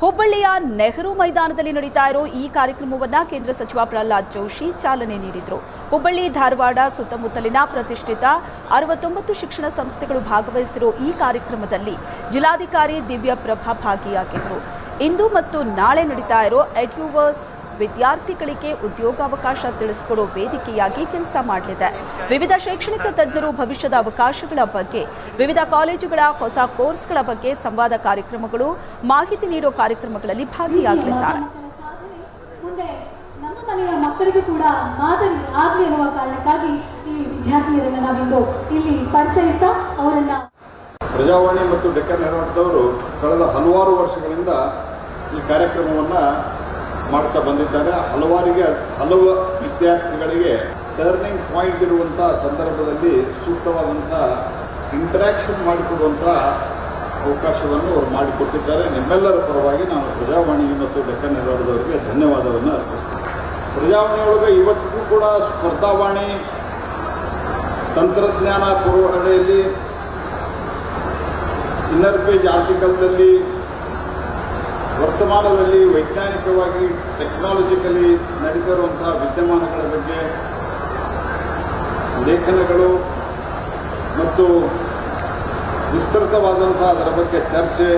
ಹುಬ್ಬಳ್ಳಿಯ ನೆಹರು ಮೈದಾನದಲ್ಲಿ ನಡೀತಾ ಇರೋ ಈ ಕಾರ್ಯಕ್ರಮವನ್ನು ಕೇಂದ್ರ ಸಚಿವ ಪ್ರಹ್ಲಾದ್ ಜೋಶಿ ಚಾಲನೆ ನೀಡಿದರು. ಹುಬ್ಬಳ್ಳಿ, ಧಾರವಾಡ ಸುತ್ತಮುತ್ತಲಿನ ಪ್ರತಿಷ್ಠಿತ ಅರವತ್ತೊಂಬತ್ತು ಶಿಕ್ಷಣ ಸಂಸ್ಥೆಗಳು ಭಾಗವಹಿಸಿರೋ ಈ ಕಾರ್ಯಕ್ರಮದಲ್ಲಿ ಜಿಲ್ಲಾಧಿಕಾರಿ ದಿವ್ಯಪ್ರಭಾ ಭಾಗಿಯಾಗಿದ್ದರು ಇಂದು ಮತ್ತು ನಾಳೆ ನಡೀತಾ ಇರೋ ಎಡ್ಯೂವರ್ಸ್ ವಿದ್ಯಾರ್ಥಿಗಳಿಗೆ ಉದ್ಯೋಗಾವಕಾಶ ತಿಳಿಸಿಕೊಡೋ ವೇದಿಕೆಯಾಗಿ ಕೆಲಸ ಮಾಡಲಿದೆ. ವಿವಿಧ ಶೈಕ್ಷಣಿಕ ತಜ್ಞರು ಭವಿಷ್ಯದ ಅವಕಾಶಗಳ ಬಗ್ಗೆ ವಿವಿಧ ಕಾಲೇಜುಗಳ ಹೊಸ ಕೋರ್ಸ್ಗಳ ಬಗ್ಗೆ ಸಂವಾದ ಕಾರ್ಯಕ್ರಮಗಳು ಮಾಹಿತಿ ನೀಡೋ ಕಾರ್ಯಕ್ರಮಗಳಲ್ಲಿ ಭಾಗಿಯಾಗಲಿದ್ದಾರೆ. ಮುಂದೆ ನಮ್ಮ ಮನೆಯ ಮಕ್ಕಳಿಗೂ ಕೂಡ ಮಾದರಿ ಆಗಲಿ ಅನ್ನುವ ಕಾರಣಕ್ಕಾಗಿ ಈ ವಿದ್ಯಾರ್ಥಿನಿಯರನ್ನ ನಾವಿಂದು ಇಲ್ಲಿ ಪರಿಚಯಿಸ್ತಾ ಅವರನ್ನ ಪ್ರಜಾವಾಣಿ ಮತ್ತು ಡೆಕ್ಕನ್ ಹೆರಾಲ್ಡ್ದವರು ಕಳೆದ ಹಲವಾರು ವರ್ಷಗಳಿಂದ ಈ ಕಾರ್ಯಕ್ರಮವನ್ನು ಮಾಡ್ತಾ ಬಂದಿದ್ದಾರೆ. ಹಲವಾರಿಗೆ, ಹಲವು ವಿದ್ಯಾರ್ಥಿಗಳಿಗೆ ಟರ್ನಿಂಗ್ ಪಾಯಿಂಟ್ ಇರುವಂಥ ಸಂದರ್ಭದಲ್ಲಿ ಸೂಕ್ತವಾದಂಥ ಇಂಟ್ರಾಕ್ಷನ್ ಮಾಡಿಕೊಡುವಂಥ ಅವಕಾಶವನ್ನು ಅವರು ಮಾಡಿಕೊಟ್ಟಿದ್ದಾರೆ. ನಿಮ್ಮೆಲ್ಲರ ಪರವಾಗಿ ನಾನು ಪ್ರಜಾವಾಣಿ ಮತ್ತು ಡೆಕ್ಕನ್ ಹೆರಾಲ್ಡ್ದವರಿಗೆ ಧನ್ಯವಾದವನ್ನು ಅರ್ಪಿಸ್ತೀನಿ. ಪ್ರಜಾವಾಣಿಯೊಳಗೆ ಇವತ್ತಿಗೂ ಕೂಡ ಸ್ಪರ್ಧಾವಾಣಿ ತಂತ್ರಜ್ಞಾನ ಪೂರ್ವಹಣೆಯಲ್ಲಿ ಇನ್ನರ್ ಪೇಜ್ ಆರ್ಟಿಕಲ್ನಲ್ಲಿ ವರ್ತಮಾನದಲ್ಲಿ ವೈಜ್ಞಾನಿಕವಾಗಿ ಟೆಕ್ನಾಲಜಿಕಲಿ ನಡೀತಿರುವಂತಹ ವಿದ್ಯಮಾನಗಳ ಬಗ್ಗೆ ಲೇಖನಗಳು ಮತ್ತು ವಿಸ್ತೃತವಾದಂತಹ ಅದರ ಬಗ್ಗೆ ಚರ್ಚೆ,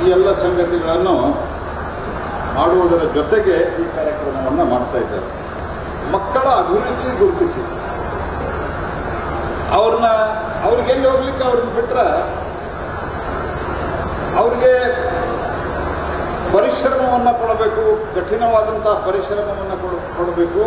ಈ ಎಲ್ಲ ಸಂಗತಿಗಳನ್ನು ಮಾಡುವುದರ ಜೊತೆಗೆ ಈ ಕಾರ್ಯಕ್ರಮವನ್ನು ಮಾಡ್ತಾ ಇದ್ದಾರೆ. ಮಕ್ಕಳ ಅಭಿರುಚಿ ಗುರುತಿಸಿ. ಅವ್ರನ್ನ, ಅವ್ರಿಗೆ ಎಲ್ಲಿ ಹೋಗ್ಲಿಕ್ಕೆ ಅವ್ರನ್ನ ಬಿಟ್ರೆ, ಅವ್ರಿಗೆ ಪರಿಶ್ರಮವನ್ನು ಕೊಡಬೇಕು ಕಠಿಣವಾದಂಥ ಪರಿಶ್ರಮವನ್ನು ಕೊಡ ಕೊಡಬೇಕು